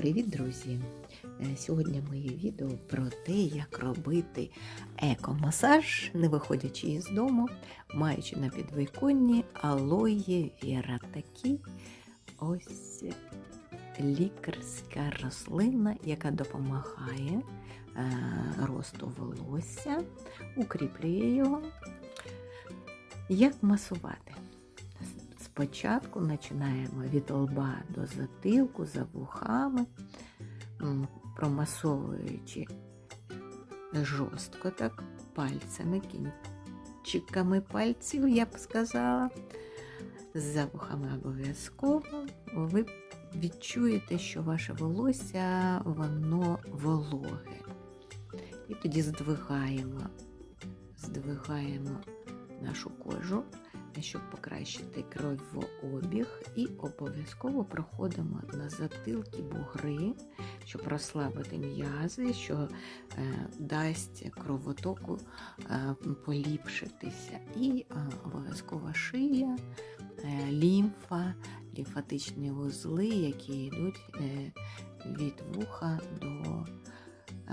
Привіт, друзі! Е, Сьогодні моє відео про те, як робити еко-масаж, не виходячи із дому, маючи на підвіконні алоє віра. Такі ось лікарська рослина, яка допомагає е, росту волосся, укріплює його. Як масувати? Спочатку починаємо від лба до затилку, за вухами, промасовуючи жорстко так пальцями, кінчиками пальців, я б сказала. За вухами обов'язково ви відчуєте, що ваше волосся воно вологе. І тоді здвигаємо, здвигаємо нашу кожу щоб покращити кровообіг, і обов'язково проходимо на затилки бугри, щоб розслабити м'язи, що е, дасть кровотоку е, поліпшитися. І е, обов'язково шия, е, лімфа, лімфатичні вузли, які йдуть е, від вуха до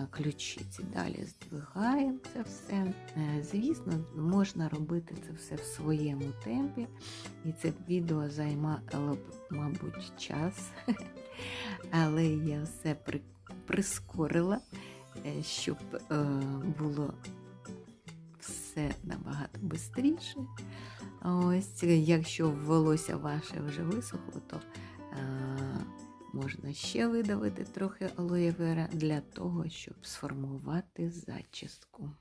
ключиці. Далі здвигаємо це все. Е, Звісно, можна робити це все в своєму темпі, і це відео займало б, мабуть, час, але я все при- прискорила, е, щоб е, було все набагато швидше. Ось, якщо волосся ваше вже висохло, то можна ще видавити трохи алоєвера для того, щоб сформувати зачіску.